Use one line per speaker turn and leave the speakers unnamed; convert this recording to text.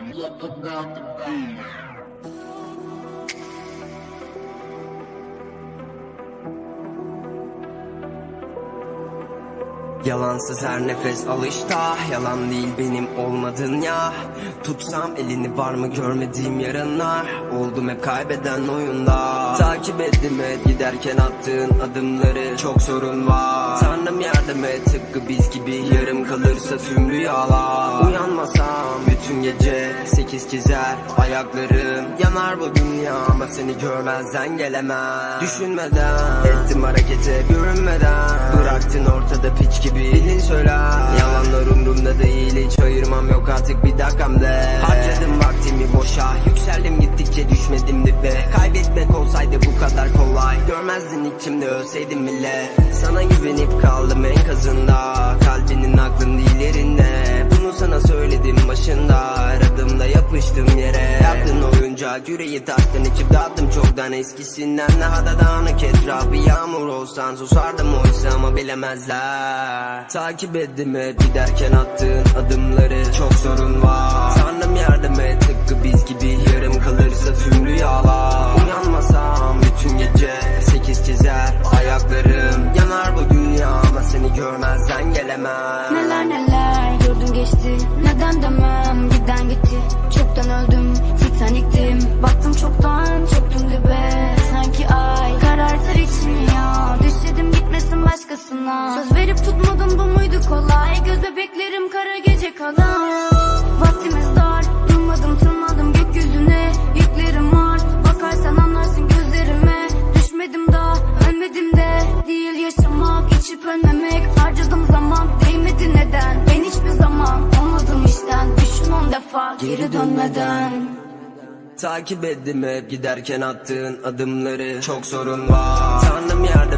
Let them down the beat. Yalansız her nefes alışta Yalan değil benim olmadın ya. Tutsam elini var mı görmediğim yarınlar Oldum hep kaybeden oyunda. Takip ettim hep giderken attığın adımları. Çok sorun var. Tanrım yardım et tıpkı biz gibi Yarım kalırsa tüm rüyalar. Uyanmasam bütün gece Sekiz çizer ayaklarım. Yanar bu dünya ama seni görmezden gelemem. Düşünmeden ettim harekete görünmeden Bıraktın ortada piç gibi dilin söyler. Yalanlar umrumda değil hiç ayırmam yok artık bir dakikamda. Harcadım vaktimi boşa yükseldim gittikçe düşmedim dibe. Kaybetmek olsaydı bu kadar kolay. Görmezdin içimde ölseydim bile. Sana güvenip kaldım enkazında Oyuncak yüreği taktın içip dağıttım çoktan eskisinden. Daha da dağınık etrafı yağmur olsan Susardım oysa ama bilemezler. Takip ettim hep giderken attığın adımları. Çok sorun var. Tanrım yardım et tıpkı biz gibi Yarım kalırsa tüm rüyalar. Uyanmasam bütün gece Sekiz çizer ayaklarım. Yanar bu dünya ama seni görmezden gelemem.
Neler neler gördüm geçti. Neden demem bebeklerim kara gece kalan Vaktimiz dar. Durmadım tırmadım gökyüzüne. Yüklerim var Bakarsan anlarsın gözlerime. Düşmedim daha ölmedim de. Değil yaşamak içip ölmemek. Harcadım zaman değmedi neden? Ben hiçbir zaman olmadım işten. Düşün on defa geri dönmeden.
Takip ettim hep giderken attığın adımları. Çok sorun var. Tanrım yardım